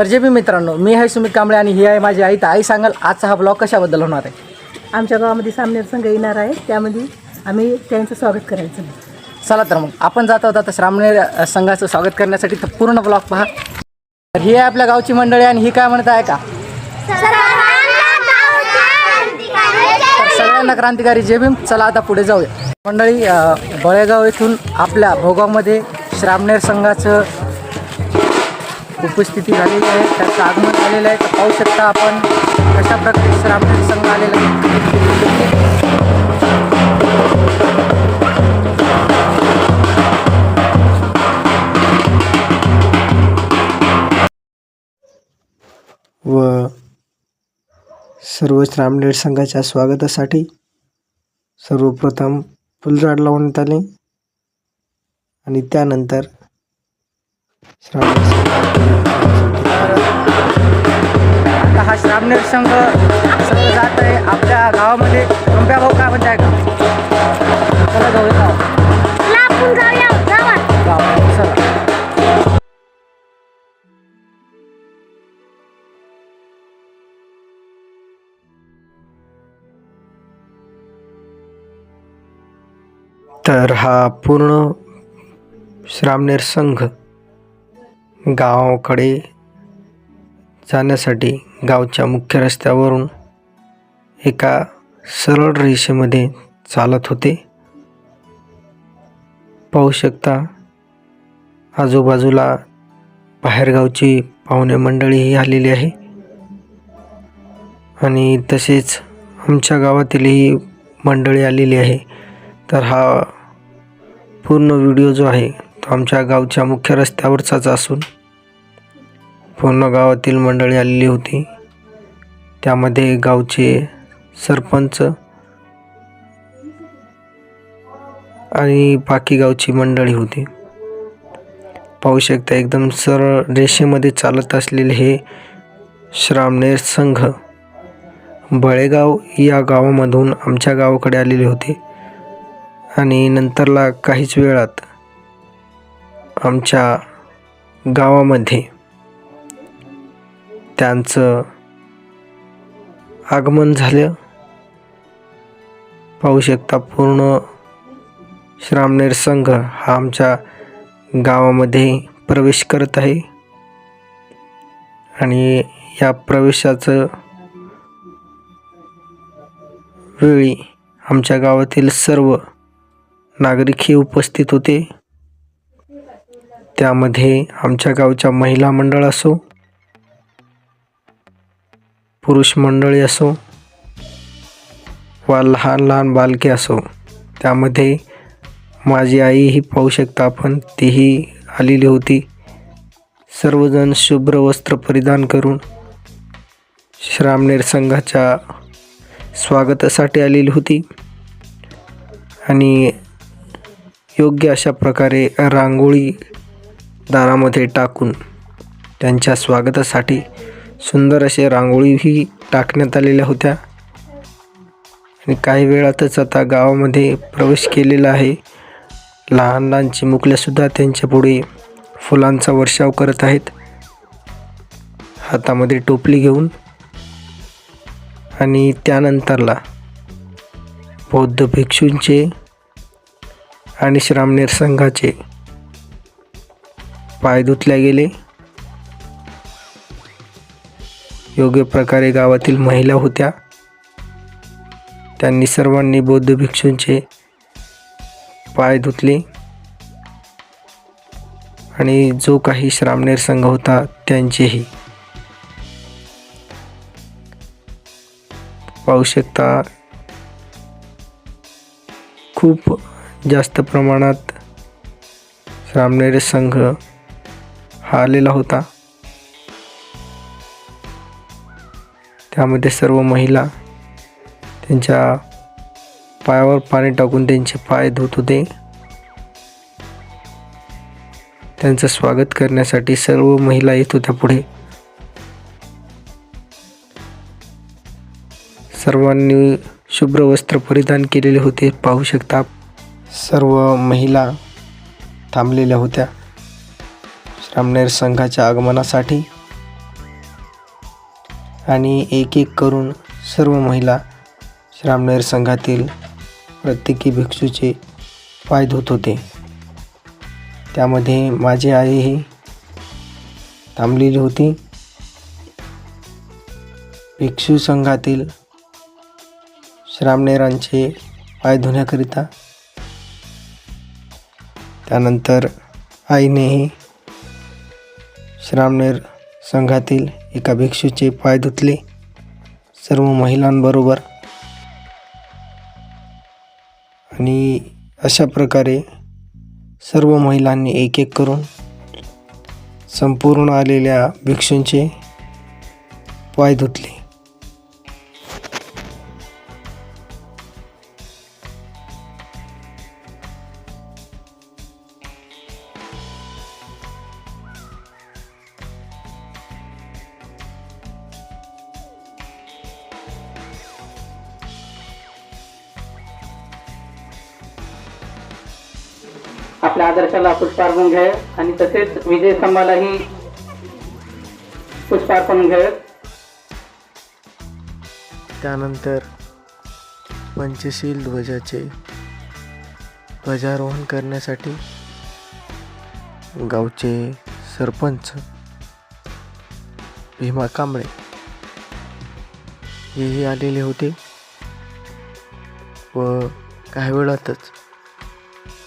तर जे मी मित्रांनो मी आहे सुमित कांबळे आणि ही आहे माझी आई. तर आई सांगाल आजचा हा ब्लॉग कशाबद्दल होणार आहे? आमच्या गावामध्ये सामनेर संघ येणार आहे. त्यामध्ये आम्ही त्यांचं स्वागत करायचं. चला तर मग आपण जात आहोत आता श्रामणेर संघाचं स्वागत करण्यासाठी. तर पूर्ण ब्लॉग पहा. तर ही आहे आपल्या गावची मंडळी आणि ही काय म्हणत आहे का? तर सगळ्यांना क्रांतिकारी भीम चला आता पुढे जाऊया. मंडळी अ, बळेगाव येथून आपल्या भोगावमध्ये श्रामणेर संघाचं उपस्थिती झालेली आहे त्याचं आगमन झालेलं आहे. तर पाहू शकता आपण कशा प्रकारे श्रामण संघ आलेला आहे. व सर्व श्रामनेर संघाच्या स्वागतासाठी सर्वप्रथम फुलझाड लावण्यात आले. आणि त्यानंतर आता हा श्रामनेर संघ जात आहे. आपल्या गावामध्ये रुंब्या भाऊ काय म्हणताय का? चला जाऊया. गावात. चला तर हा पूर्ण श्रामनेर संघ गावाकडे जाण्यासाठी गावच्या मुख्य रस्त्यावरून एका सरळ रेषेमध्ये चालत होते. पाहू शकता आजूबाजूला बाहेरगावची पाहुणे मंडळीही आलेली आहे. आणि तसेच आमच्या गावातीलही मंडळी आलेली आहे. तर हा पूर्ण व्हिडिओ जो आहे तो आमच्या गावच्या मुख्य रस्त्यावरचाच असून पूर्ण गावातील मंडळी आलेली होती. त्यामध्ये गावचे सरपंच आणि बाकी गावची मंडळी होती. पाहू शकता एकदम सरळ रेषेमध्ये चालत असलेले हे श्रामनेर संघ बळेगाव या गावामधून आमच्या गावाकडे आलेले होते. आणि नंतरला काहीच वेळात आमच्या गावामध्ये त्यांचं आगमन झालं. पाहू शकता पूर्ण श्रामनेर संघ हा आमच्या गावामध्ये प्रवेश करत आहे. आणि या प्रवेशाचं वेळी आमच्या गावातील सर्व नागरिक हे उपस्थित होते. त्यामध्ये आमच्या गावच्या महिला मंडळ असो पुरुष मंडळी असो वा लहान लहान बालके असो त्यामध्ये माझी आईही पाहू शकता आपण तीही आलेली होती. सर्वजण शुभ्र वस्त्र परिधान करून श्रामनेर संघाच्या स्वागतासाठी आलेली होती. आणि योग्य अशा प्रकारे रांगोळी दारामध्ये टाकून त्यांच्या स्वागतासाठी सुंदर असे रांगोळीही टाकण्यात आलेल्या होत्या. आणि काही वेळातच आता गावामध्ये प्रवेश केलेला आहे. लहान लहान चिमुकल्यासुद्धा त्यांच्यापुढे फुलांचा वर्षाव करत आहेत. हातामध्ये टोपली घेऊन आणि त्यानंतरला बौद्ध भिक्षूंचे आणि श्रामनेर संघाचे पाय धुतले गेले. योग्य प्रकारे गावातील महिला होत्या. त्यांनी सर्वांनी बौद्ध भिक्षूंचे पाय धुतले. आणि जो काही श्रामनेर संघ होता त्यांचेही. पाहू शकता खूप जास्त प्रमाणात श्रामनेर संघ हा आलेला होता. त्यामध्ये सर्व महिला त्यांच्या पायावर पाणी टाकून त्यांचे पाय धुत होते. त्यांचं स्वागत करण्यासाठी सर्व महिला येत होत्या पुढे. सर्वांनी शुभ्र वस्त्र परिधान केलेले होते. पाहू शकता सर्व महिला थांबलेल्या होत्या. श्रामनेर संघाच्या आगमनासाठी आणि एक एक करून सर्व महिला श्रामनेर संघातील प्रत्येकी भिक्षूचे पाय धुत होते. त्यामध्ये माझी आईही थांबलेली होती. भिक्षू संघातील श्रामनेरांचे पाय धुण्याकरिता त्यानंतर आईनेही श्रामनेर संघातील एका भिक्षूचे पाय धुतले सर्व महिलांबरोबर. आणि अशा प्रकारे सर्व महिलांनी एक एक करून संपूर्ण आलेल्या भिक्षूंचे पाय धुतले. आपल्या आदर्शाला पुष्पार्पण घ्यावे आणि तसेच विजय स्तंभालाही पुष्पार्पण घ्यावे त्यानंतर पंचशील ध्वजाचे ध्वजारोहण करण्यासाठी गावचे सरपंच भीमा कांबळे हेही आलेले होते व काही वेळातच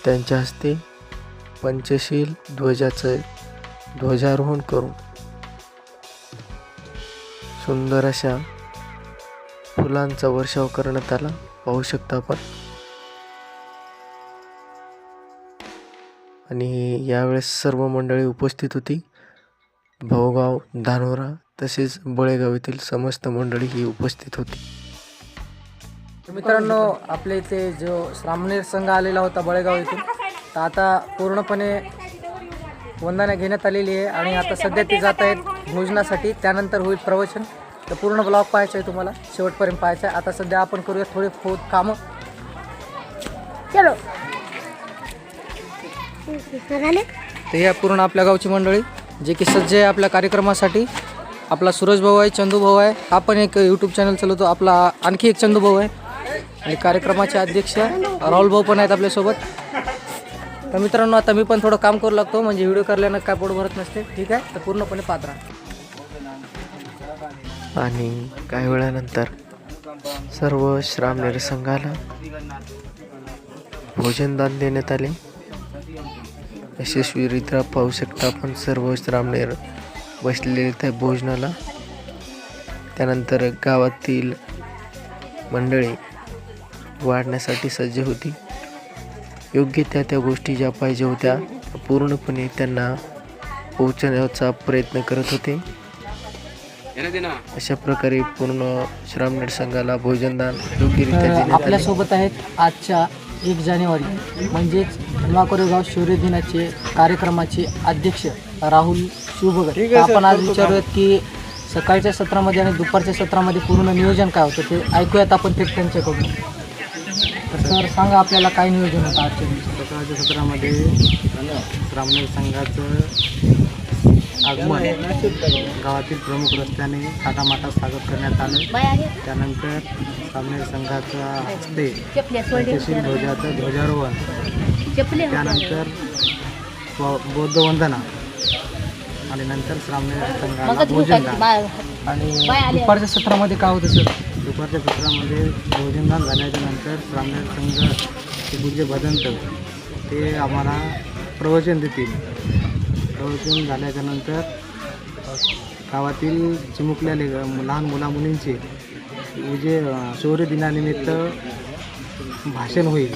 त्यांच्या हस्ते पंचशील ध्वजाचं ध्वजारोहण करून सुंदर अशा फुलांचा वर्षाव करण्यात आला. पाहू शकता आपण. आणि यावेळेस सर्व मंडळी उपस्थित होती. भाऊगाव धानोरा तसेच बळेगाव येथील समस्त मंडळी ही उपस्थित होती. मित्रांनो आपल्या इथे जो श्रामणेर संघ आलेला होता बळेगाव येथून तर आता पूर्णपणे वंदना घेण्यात आलेली आहे आणि आता सध्या ते जात आहेत भोजनासाठी. त्यानंतर होईल प्रवचन. तर पूर्ण ब्लॉग पाहायचा आहे तुम्हाला. शेवटपर्यंत पाहायचं आहे. आता सध्या आपण करूया थोडे खोद कामं. चलो. तर या पूर्ण आपल्या गावची मंडळी जे की सज्ज आहे आपल्या कार्यक्रमासाठी. आपला सूरज भाऊ आहे चंदू भाऊ आहे. हा पण एक यूट्यूब चॅनल चालवतो. आपला आणखी एक चंदू भाऊ आहे. आणि कार्यक्रमाचे अध्यक्ष राहुल भाऊ पण आहेत आपल्यासोबत. तर मित्रांनो आता मी पण थोडं काम करू लागतो म्हणजे व्हिडिओ करल्यानं काय पोट भरत नसते. ठीक आहे? तर पूर्णपणे पात्र आणि काही वेळानंतर सर्व श्रामनेर संघाला भोजनदान देण्यात आले. यशस्वीरित्या पाहू शकता आपण सर्व श्रामनेर बसलेले त्या भोजनाला. त्यानंतर गावातील मंडळी वाढण्यासाठी सज्ज होती. योग्य त्या त्या गोष्टी ज्या पाहिजे होत्या त्या पूर्णपणे त्यांना पोहोचण्याचा प्रयत्न करत होते. अशा प्रकारे पूर्ण श्रामनेर संघाला भोजनदान योग्यरित्या आपल्यासोबत आहेत आजच्या एक जानेवारी म्हणजेच भीमा कोरेगाव शौर्य दिनाचे कार्यक्रमाचे अध्यक्ष राहुल शिवभगत आपण आज विचारूयात की सकाळच्या सत्रामध्ये आणि दुपारच्या सत्रामध्ये पूर्ण नियोजन काय होतं ते ऐकूयात आपण थेट त्यांच्याकडून. तर सर सांगा आपल्याला काय नियोजन होतं आजच्या दिवशी? सकाळच्या सत्रामध्ये ब्राह्मण संघाचं आगमन. गावातील प्रमुख रस्त्याने थाटामाटात स्वागत करण्यात आलं. त्यानंतर ब्राह्मण संघाच्या हस्ते ध्वजाचं ध्वजारोहण. त्यानंतर व- बौद्ध वंदना आणि नंतर ब्राह्मण संघाला भोजनदान आणि दुपारच्या सत्रामध्ये काय होतं सर? दुपारच्या सत्रामध्ये भोजनदान झाल्याच्यानंतर ब्राह्मण संघ ते पूज्य भदंत ते आम्हाला प्रवचन देतील. प्रवचन झाल्याच्यानंतर गावातील चिमुकलेले लहान मुलामुलींचे विजय शौर्य दिनानिमित्त भाषण होईल.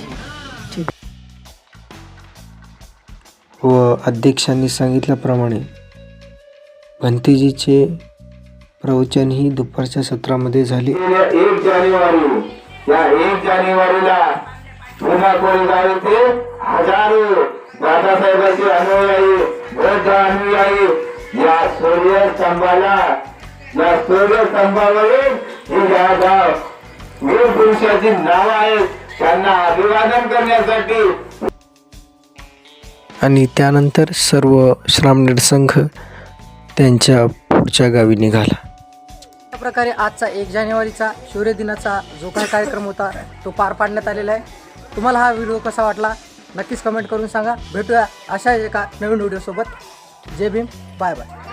व अध्यक्षांनी सांगितल्याप्रमाणे भंतेजीचे प्रवचन ही दुपारच्या सत्रामध्ये झाले. एक जानेवारी या एक जानेवारीला भीमा कोरेगाव येथे हजारो दादासाहेबांचे अनुयायी बौद्ध अनुयायी या सूर्य स्तंभाला या सूर्य स्तंभावरून ही या गाव वीर पुरुषाची नावं आहेत त्यांना अभिवादन करण्यासाठी. आणि त्यानंतर सर्व श्रामनेर संघ त्यांच्या पुढच्या गावी निघाला. प्रकारे आजचा एक जानेवारीचा शौर्य दिनाचा जो काही कार्यक्रम होता तो पार पाडण्यात आलेला आहे. तुम्हाला हा व्हिडिओ कसा वाटला नक्कीच कमेंट करून सांगा. भेटूया अशा एका नवीन व्हिडिओसोबत. जय भीम बाय बाय.